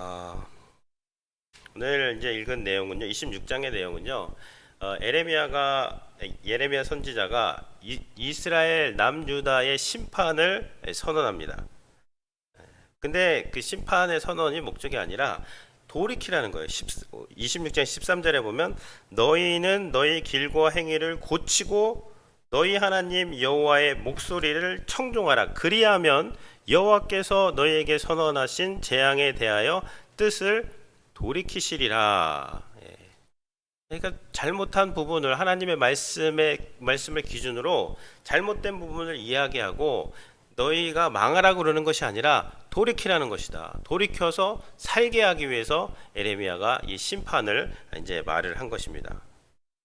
아, 오늘 이제 읽은 내용은요. 26장의 내용은요. 어, 에레미야가 예레미야 선지자가 이, 이스라엘 남유다의 심판을 선언합니다. 근데 그 심판의 선언이 목적이 아니라 돌이키라는 거예요. 10, 26장 13절에 보면 너희는 너희 길과 행위를 고치고 너희 하나님 여호와의 목소리를 청종하라. 그리하면 여호와께서 너희에게 선언하신 재앙에 대하여 뜻을 돌이키시리라. 예. 그러니까 잘못한 부분을 하나님의 말씀의 말씀을 기준으로 잘못된 부분을 이야기하고 너희가 망하라고 그러는 것이 아니라 돌이키라는 것이다. 돌이켜서 살게 하기 위해서 에레미야가 이 심판을 이제 말을 한 것입니다.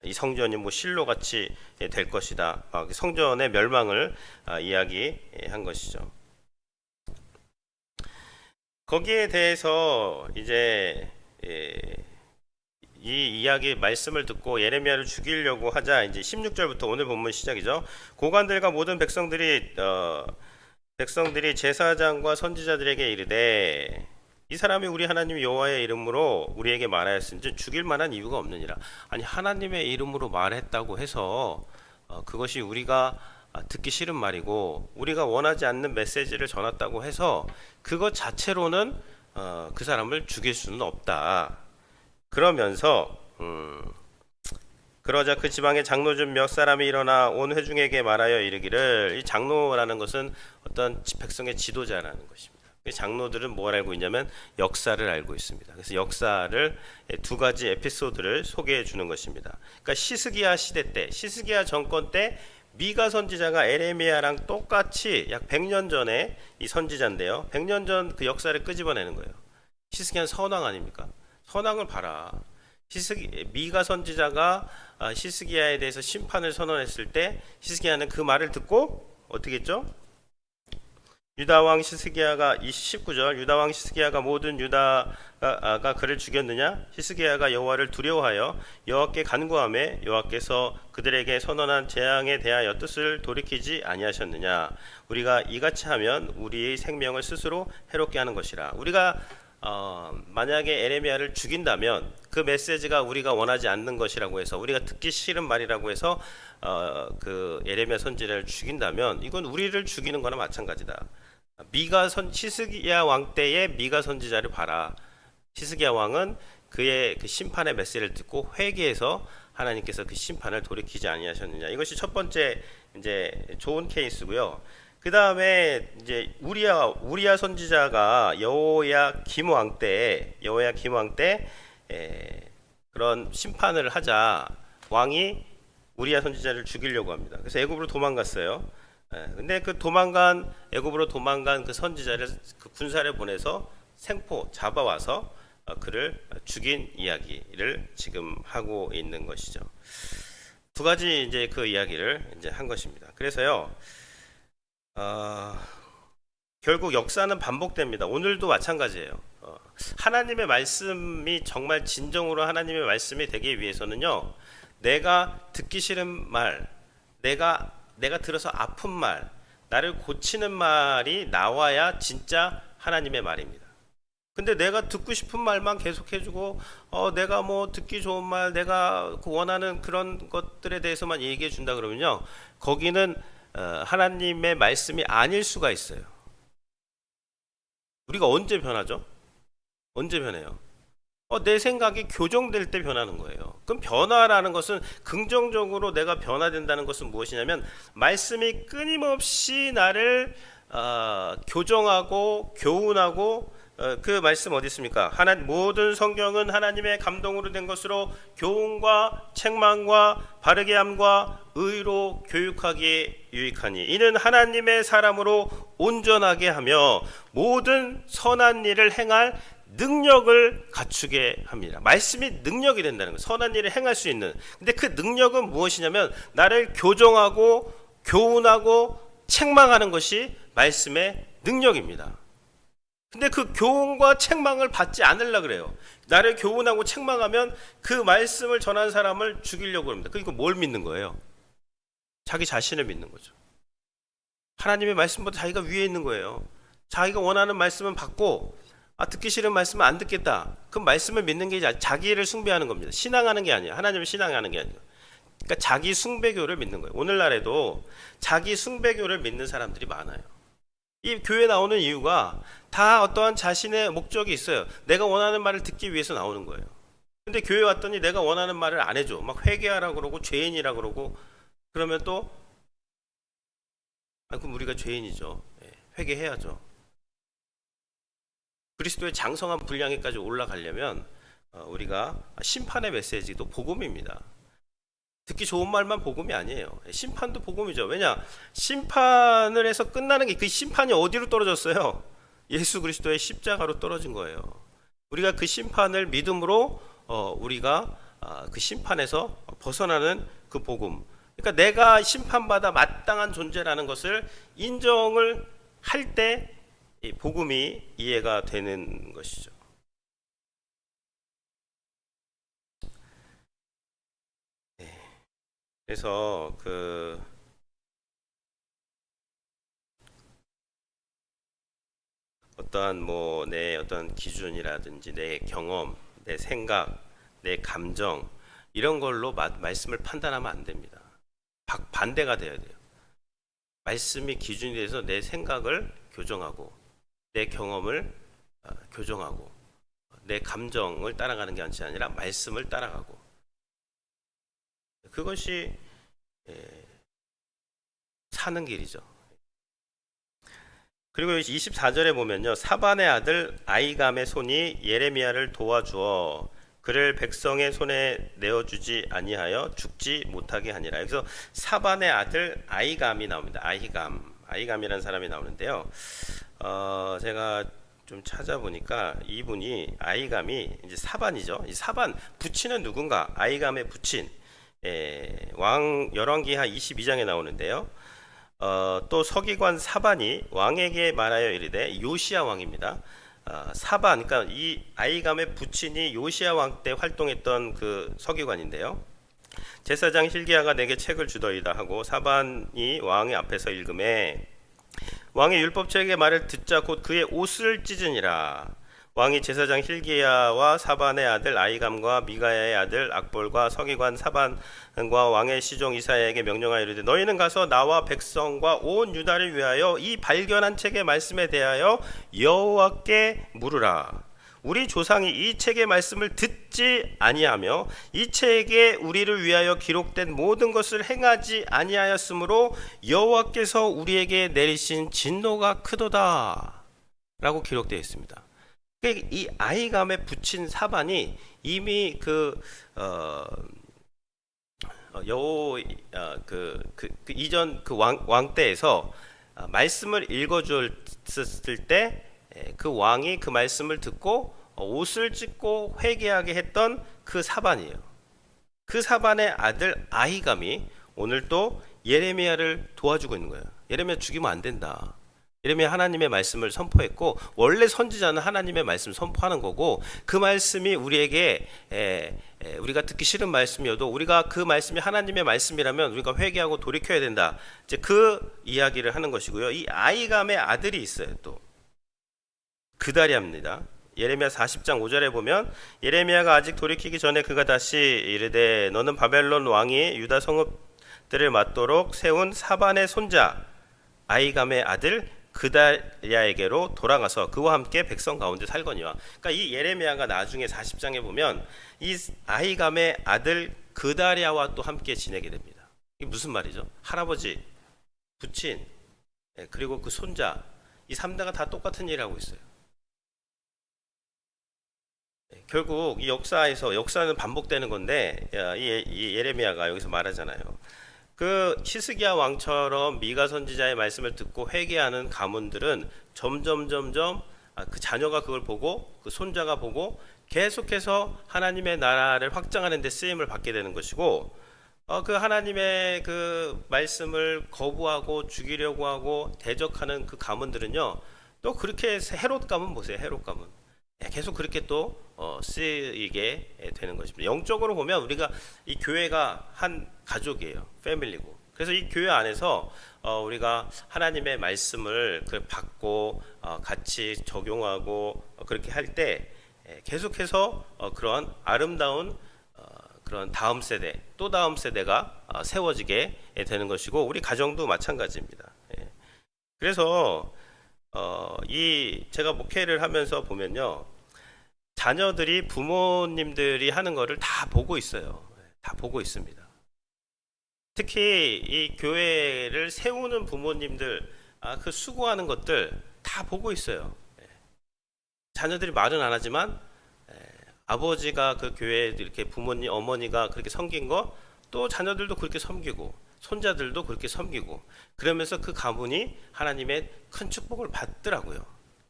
이 성전이 뭐 실로 같이 될 것이다. 성전의 멸망을 아, 이야기한 것이죠. 거기에 대해서 이제 예, 이 이야기 말씀을 듣고 예레미야를 죽이려고 하자 이제 16절부터 오늘 본문 시작이죠. 고관들과 모든 백성들이 어, 백성들이 제사장과 선지자들에게 이르되 이 사람이 우리 하나님 여호와의 이름으로 우리에게 말하였은지 죽일 만한 이유가 없느니라. 아니 하나님의 이름으로 말했다고 해서 어, 그것이 우리가 아, 듣기 싫은 말이고 우리가 원하지 않는 메시지를 전했다고 해서 그것 자체로는 어, 그 사람을 죽일 수는 없다. 그러면서 음, 그러자 그 지방의 장로 중 몇 사람이 일어나 온 회중에게 말하여 이르기를 이 장로라는 것은 어떤 지- 백성의 지도자라는 것입니다. 이 장로들은 뭘 알고 있냐면 역사를 알고 있습니다. 그래서 역사를 두 가지 에피소드를 소개해 주는 것입니다. 그러니까 시스기야 시대 때, 시스기야 정권 때 미가 선지자가 에레미야랑 똑같이 약 100년 전에 이 선지자인데요. 100년 전 그 역사를 끄집어내는 거예요. 시스기야는 선왕 아닙니까? 선왕을 봐라. 시스기, 미가 선지자가 아, 시스기야에 대해서 심판을 선언했을 때 시스기야는 그 말을 듣고 어떻게 했죠? 유다 왕 시스기야가 19절 유다 왕 시스기야가 모든 유다가 그를 죽였느냐? 시스기야가 여호와를 두려워하여 여호와께 간구하매 여호와께서 그들에게 선언한 재앙에 대하여 뜻을 돌이키지 아니하셨느냐? 우리가 이같이 하면 우리의 생명을 스스로 해롭게 하는 것이라. 우리가 어, 만약에 에레미야를 죽인다면 그 메시지가 우리가 원하지 않는 것이라고 해서 우리가 듣기 싫은 말이라고 해서 어, 그 에레미야 선지자를 죽인다면 이건 우리를 죽이는 거나 마찬가지다. 미가 선 시스기야 왕 때의 미가 선지자를 봐라. 시스기야 왕은 그의 그 심판의 메시지를 듣고 회개해서 하나님께서 그 심판을 돌이키지 아니하셨느냐. 이것이 첫 번째 이제 좋은 케이스고요. 그 다음에 이제 우리야 우리야 선지자가 여호야 김왕 때 여호야 김왕 때 에, 그런 심판을 하자 왕이 우리야 선지자를 죽이려고 합니다. 그래서 애굽으로 도망갔어요. 에, 근데 그 도망간 애굽으로 도망간 그 선지자를 그 군사를 보내서 생포 잡아와서 어, 그를 죽인 이야기를 지금 하고 있는 것이죠. 두 가지 이제 그 이야기를 이제 한 것입니다. 그래서요. 어, 결국 역사는 반복됩니다. 오늘도 마찬가지예요. 어, 하나님의 말씀이 정말 진정으로 하나님의 말씀이 되기 위해서는요. 내가 듣기 싫은 말, 내가 내가 들어서 아픈 말, 나를 고치는 말이 나와야 진짜 하나님의 말입니다. 근데 내가 듣고 싶은 말만 계속 해주고, 어, 내가 뭐 듣기 좋은 말, 내가 그 원하는 그런 것들에 대해서만 얘기해 준다 그러면요. 거기는 어, 하나님의 말씀이 아닐 수가 있어요. 우리가 언제 변하죠? 언제 변해요? 어, 내 생각이 교정될 때 변하는 거예요. 그럼 변화라는 것은 긍정적으로 내가 변화된다는 것은 무엇이냐면 말씀이 끊임없이 나를 어, 교정하고 교훈하고 어, 그 말씀 어디 있습니까? 하나 모든 성경은 하나님의 감동으로 된 것으로 교훈과 책망과 바르게 함과 의로 교육하기에 유익하니 이는 하나님의 사람으로 온전하게 하며 모든 선한 일을 행할 능력을 갖추게 합니다. 말씀이 능력이 된다는 거예요. 선한 일을 행할 수 있는. 근데 그 능력은 무엇이냐면 나를 교정하고 교훈하고 책망하는 것이 말씀의 능력입니다. 근데 그 교훈과 책망을 받지 않으려 그래요. 나를 교훈하고 책망하면 그 말씀을 전한 사람을 죽이려고 합니다. 그러니까 뭘 믿는 거예요? 자기 자신을 믿는 거죠. 하나님의 말씀보다 자기가 위에 있는 거예요. 자기가 원하는 말씀은 받고 아 듣기 싫은 말씀은 안 듣겠다. 그 말씀을 믿는 게 자기를 숭배하는 겁니다. 신앙하는 게 아니에요. 하나님을 신앙하는 게 아니에요. 그러니까 자기 숭배교를 믿는 거예요. 오늘날에도 자기 숭배교를 믿는 사람들이 많아요. 이 교회 나오는 이유가 다 어떠한 자신의 목적이 있어요. 내가 원하는 말을 듣기 위해서 나오는 거예요. 근데 교회 왔더니 내가 원하는 말을 안 해줘. 막 회개하라 그러고 죄인이라 그러고 그러면 또 아, 그럼 우리가 죄인이죠. 예, 회개해야죠. 그리스도의 장성한 분량에까지 올라가려면 어, 우리가 심판의 메시지도 복음입니다. 듣기 좋은 말만 복음이 아니에요. 심판도 복음이죠. 왜냐? 심판을 해서 끝나는 게 그 심판이 어디로 떨어졌어요? 예수 그리스도의 십자가로 떨어진 거예요. 우리가 그 심판을 믿음으로 어, 우리가 아, 그 심판에서 벗어나는 그 복음. 그러니까 내가 심판받아 마땅한 존재라는 것을 인정을 할 때 이 복음이 이해가 되는 것이죠. 그래서 그 어떠한 뭐 내 어떤 기준이라든지 내 경험, 내 생각, 내 감정 이런 걸로 마- 말씀을 판단하면 안 됩니다. 박- 반대가 돼야 돼요. 말씀이 기준이 돼서 내 생각을 교정하고 내 경험을 어, 교정하고 내 감정을 따라가는 게 아니라 말씀을 따라가고 그것이 예, 사는 길이죠. 그리고 24절에 보면요. 사반의 아들 아이감의 손이 예레미야를 도와주어 그를 백성의 손에 내어주지 아니하여 죽지 못하게 하니라. 여기서 사반의 아들 아이감이 나옵니다. 아이감, 아이감이라는 사람이 나오는데요. 어, 제가 좀 찾아보니까 이분이 아이감이 이제 사반이죠. 이 사반 부친은 누군가? 아이감의 부친. 예, 왕 열왕기하 22장에 나오는데요. 어, 또 서기관 사반이 왕에게 말하여 이르되 요시야 왕입니다. 어, 사반, 그러니까 이 아이감의 부친이 요시야 왕 때 활동했던 그 서기관인데요. 제사장 hil기야가 내게 책을 주더이다 하고 사반이 왕의 앞에서 읽음에 왕의 율법책의 말을 듣자 곧 그의 옷을 찢으니라. 왕이 제사장 hil기야와 사반의 아들 아이감과 미가야의 아들 악볼과 서기관 사반과 왕의 시종 이사야에게 명령하여 이르되 너희는 가서 나와 백성과 온 유다를 위하여 이 발견한 책의 말씀에 대하여 여호와께 물으라. 우리 조상이 이 책의 말씀을 듣지 아니하며 이 책에 우리를 위하여 기록된 모든 것을 행하지 아니하였으므로 여호와께서 우리에게 내리신 진노가 크도다라고 기록되어 있습니다. 이 아이감에 붙인 사반이 이미 그 어, 어, 여호 어, 그, 그, 그 이전 그 왕 왕 때에서 아, 말씀을 읽어줬을 때 그 왕이 그 말씀을 듣고 어, 옷을 찢고 회개하게 했던 그 사반이에요. 그 사반의 아들 아이감이 오늘 또 예레미야를 도와주고 있는 거예요. 예레미야 죽이면 안 된다. 예레미야 하나님의 말씀을 선포했고 원래 선지자는 하나님의 말씀 선포하는 거고 그 말씀이 우리에게 에, 에, 우리가 듣기 싫은 말씀이어도 우리가 그 말씀이 하나님의 말씀이라면 우리가 회개하고 돌이켜야 된다. 이제 그 이야기를 하는 것이고요. 이 아이감의 아들이 있어요. 또 그다리아입니다. 예레미야 40장 5절에 보면 예레미야가 아직 돌이키기 전에 그가 다시 이르되 너는 바벨론 왕이 유다 성읍들을 맞도록 세운 사반의 손자 아이감의 아들 그다리아에게로 돌아가서 그와 함께 백성 가운데 살거니와. 그러니까 이 예레미야가 나중에 40장에 보면 이 아이감의 아들 그다리아와 또 함께 지내게 됩니다. 이게 무슨 말이죠? 할아버지, 부친, 예, 그리고 그 손자 이 3대가 다 똑같은 일을 하고 있어요. 예, 결국 이 역사에서 역사는 반복되는 건데 야, 이, 예- 이 예레미야가 여기서 말하잖아요. 그 히스기야 왕처럼 미가 선지자의 말씀을 듣고 회개하는 가문들은 점점 점점 아, 그 자녀가 그걸 보고 그 손자가 보고 계속해서 하나님의 나라를 확장하는 데 쓰임을 받게 되는 것이고 어, 그 하나님의 그 말씀을 거부하고 죽이려고 하고 대적하는 그 가문들은요 또 그렇게 해서 헤롯 가문 보세요 헤롯 가문 예, 계속 그렇게 또 어, 쓰이게 되는 것입니다. 영적으로 보면 우리가 이 교회가 한 가족이에요. 패밀리고 그래서 이 교회 안에서 어, 우리가 하나님의 말씀을 그 받고 어, 같이 적용하고 어, 그렇게 할 때 계속해서 어, 그런 아름다운 어, 그런 다음 세대 또 다음 세대가 어, 세워지게 되는 것이고 우리 가정도 마찬가지입니다. 예. 그래서 어, 이 제가 목회를 하면서 보면요. 자녀들이 부모님들이 하는 거를 다 보고 있어요. 다 보고 있습니다. 특히 이 교회를 세우는 부모님들 아, 그 수고하는 것들 다 보고 있어요. 예. 자녀들이 말은 안 하지만 예, 아버지가 그 교회에 이렇게 부모님 어머니가 그렇게 섬긴 거 또 자녀들도 그렇게 섬기고 손자들도 그렇게 섬기고 그러면서 그 가문이 하나님의 큰 축복을 받더라고요.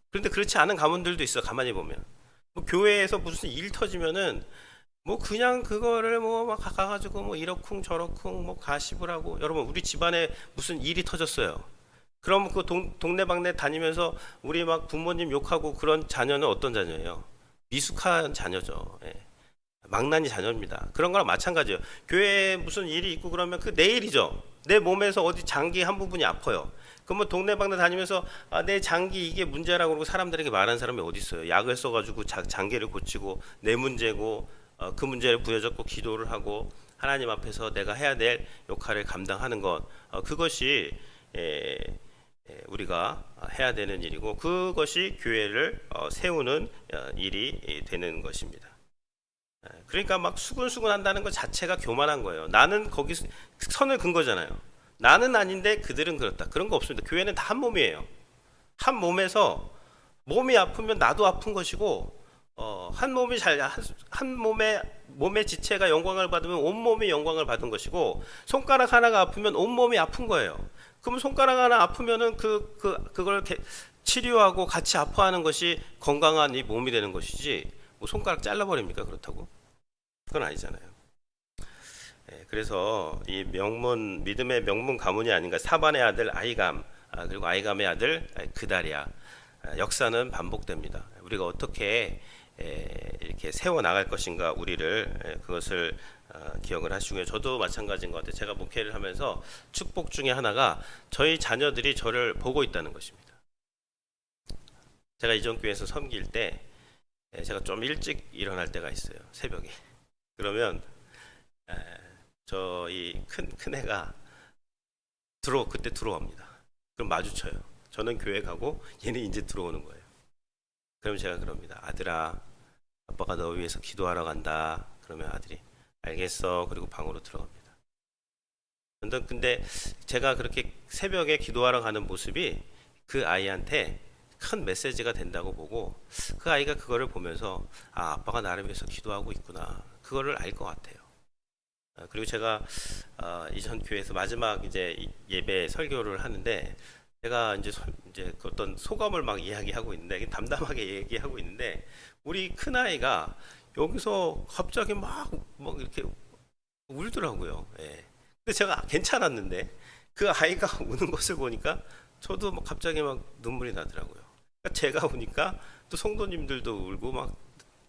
그런데 그렇지 않은 가문들도 있어 가만히 보면 뭐 교회에서 무슨 일 터지면은 뭐 그냥 그거를 뭐 막 가가지고 뭐 이러쿵 저러쿵 뭐 가십을 하고 여러분 우리 집안에 무슨 일이 터졌어요. 그럼 그 동, 동네방네 다니면서 우리 막 부모님 욕하고 그런 자녀는 어떤 자녀예요? 미숙한 자녀죠. 예. 망나니 자녀입니다. 그런 거랑 마찬가지예요. 교회에 무슨 일이 있고 그러면 그 내일이죠. 내 몸에서 어디 장기 한 부분이 아파요. 그러면 동네방네 다니면서 아, 내 장기 이게 문제라고 그러고 사람들에게 말하는 사람이 어디 있어요? 약을 써가지고 자, 장기를 고치고 내 문제고 어, 그 문제를 부여잡고 기도를 하고 하나님 앞에서 내가 해야 될 역할을 감당하는 것 어, 그것이 에, 에, 우리가 해야 되는 일이고 그것이 교회를 어, 세우는 어, 일이 이, 되는 것입니다. 에, 그러니까 막 수근수근 한다는 것 자체가 교만한 거예요. 나는 거기 선을 근 거잖아요. 나는 아닌데 그들은 그렇다. 그런 거 없습니다. 교회는 다 한 몸이에요. 한 몸에서 몸이 아프면 나도 아픈 것이고 어, 한 몸이 잘한 몸의 몸의 지체가 영광을 받으면 온 몸이 영광을 받은 것이고 손가락 하나가 아프면 온 몸이 아픈 거예요. 그럼 손가락 하나 아프면은 그, 그 그걸 개- 치료하고 같이 아파하는 것이 건강한 이 몸이 되는 것이지 뭐 손가락 잘라버립니까 그렇다고? 그건 아니잖아요. 예, 그래서 이 명문 믿음의 명문 가문이 아닌가 사반의 아들 아이감 아, 그리고 아이감의 아들 그다리아 아, 역사는 반복됩니다. 우리가 어떻게 에, 이렇게 세워 나갈 것인가 우리를 에, 그것을 어, 기억을 하시고요. 저도 마찬가지인 것 같아요. 제가 목회를 하면서 축복 중에 하나가 저희 자녀들이 저를 보고 있다는 것입니다. 제가 이전 교회에서 섬길 때 에, 제가 좀 일찍 일어날 때가 있어요. 새벽에. 그러면 저희 큰 큰 애가 들어 그때 들어옵니다. 그럼 마주쳐요. 저는 교회 가고 얘는 이제 들어오는 거예요. 그럼 제가 그럽니다. 아들아, 아빠가 너 위해서 기도하러 간다. 그러면 아들이 알겠어. 그리고 방으로 들어갑니다. 근데 제가 그렇게 새벽에 기도하러 가는 모습이 그 아이한테 큰 메시지가 된다고 보고 그 아이가 그거를 보면서 아, 아빠가 나를 위해서 기도하고 있구나. 그거를 알 것 같아요. 아, 그리고 제가 어, 이전 교회에서 마지막 이제 이- 예배 설교를 하는데 제가 이제 서- 이제 그 어떤 소감을 막 이야기하고 있는데 담담하게 얘기하고 있는데 우리 큰 아이가 여기서 갑자기 막, 막 이렇게 울더라고요. 예. 근데 제가 괜찮았는데 그 아이가 우는 것을 보니까 저도 막 갑자기 막 눈물이 나더라고요. 그러니까 제가 우니까 또 성도님들도 울고 막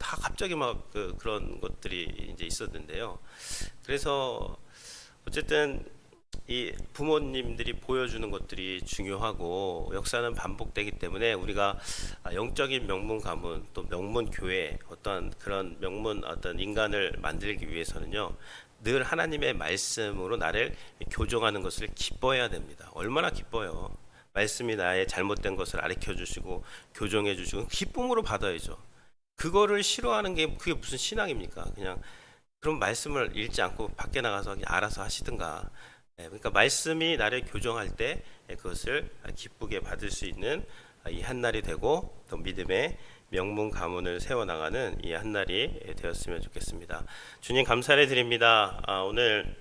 다 갑자기 막 그, 그런 것들이 이제 있었는데요. 그래서 어쨌든 이 부모님들이 보여주는 것들이 중요하고 역사는 반복되기 때문에 우리가 아, 영적인 명문 가문 또 명문 교회 어떤 그런 명문 어떤 인간을 만들기 위해서는요 늘 하나님의 말씀으로 나를 교정하는 것을 기뻐해야 됩니다. 얼마나 기뻐요. 말씀이 나의 잘못된 것을 가르쳐 주시고 교정해 주시고 기쁨으로 받아야죠. 그거를 싫어하는 게 그게 무슨 신앙입니까? 그냥 그런 말씀을 읽지 않고 밖에 나가서 알아서 하시든가. 예, 그러니까 말씀이 나를 교정할 때 예, 그것을 기쁘게 받을 수 있는 이 한날이 되고 또 믿음의 명문 가문을 세워 나가는 이 한날이 예, 되었으면 좋겠습니다. 주님 감사를 드립니다. 아, 오늘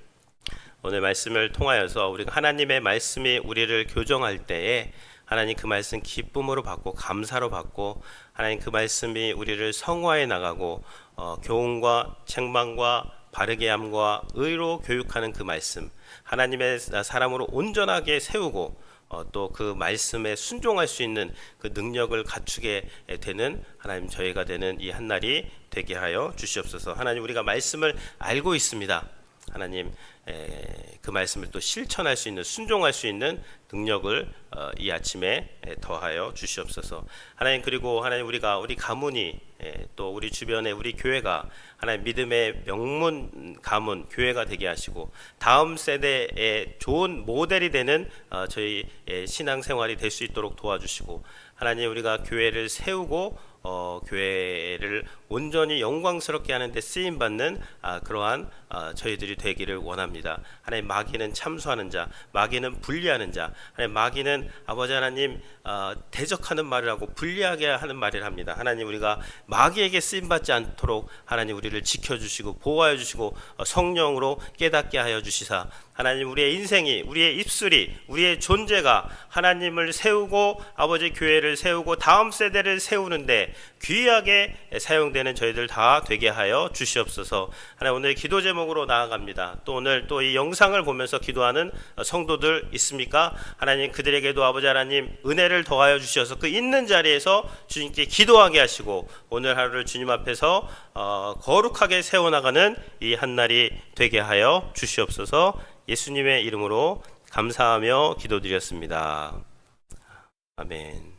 오늘 말씀을 통하여서 우리가 하나님의 말씀이 우리를 교정할 때에 하나님 그 말씀 기쁨으로 받고 감사로 받고 하나님 그 말씀이 우리를 성화해 나가고 어, 교훈과 책망과 바르게 함과 의로 교육하는 그 말씀 하나님의 사람으로 온전하게 세우고 어, 또그 말씀에 순종할 수 있는 그 능력을 갖추게 되는 하나님 저희가 되는 이 한 날이 되게 하여 주시옵소서. 하나님 우리가 말씀을 알고 있습니다 하나님 에, 그 말씀을 또 실천할 수 있는 순종할 수 있는 능력을 어, 이 아침에 에, 더하여 주시옵소서. 하나님 그리고 하나님 우리가 우리 가문이 에, 또 우리 주변에 우리 교회가 하나님 믿음의 명문 가문 교회가 되게 하시고 다음 세대의 좋은 모델이 되는 어, 저희 의 신앙 생활이 될 수 있도록 도와주시고 하나님 우리가 교회를 세우고 어, 교회를 온전히 영광스럽게 하는데 쓰임 받는 아, 그러한 아, 저희들이 되기를 원합니다. 하나님 마귀는 참수하는 자, 마귀는 분리하는 자, 하나님 마귀는 아버지 하나님 아, 대적하는 말을 하고 분리하게 하는 말을 합니다. 하나님 우리가 마귀에게 쓰임 받지 않도록 하나님 우리를 지켜주시고 보호하여 주시고 어, 성령으로 깨닫게 하여 주시사 하나님 우리의 인생이 우리의 입술이 우리의 존재가 하나님을 세우고 아버지 교회를 세우고 다음 세대를 세우는데 귀하게 사용되는 저희들 다 되게 하여 주시옵소서. 하나님 오늘 기도 제목으로 나아갑니다. 또 오늘 또 이 영상을 보면서 기도하는 성도들 있습니까? 하나님 그들에게도 아버지 하나님 은혜를 더하여 주셔서 그 있는 자리에서 주님께 기도하게 하시고 오늘 하루를 주님 앞에서 어, 거룩하게 세워나가는 이 한날이 되게 하여 주시옵소서. 예수님의 이름으로 감사하며 기도드렸습니다. 아멘.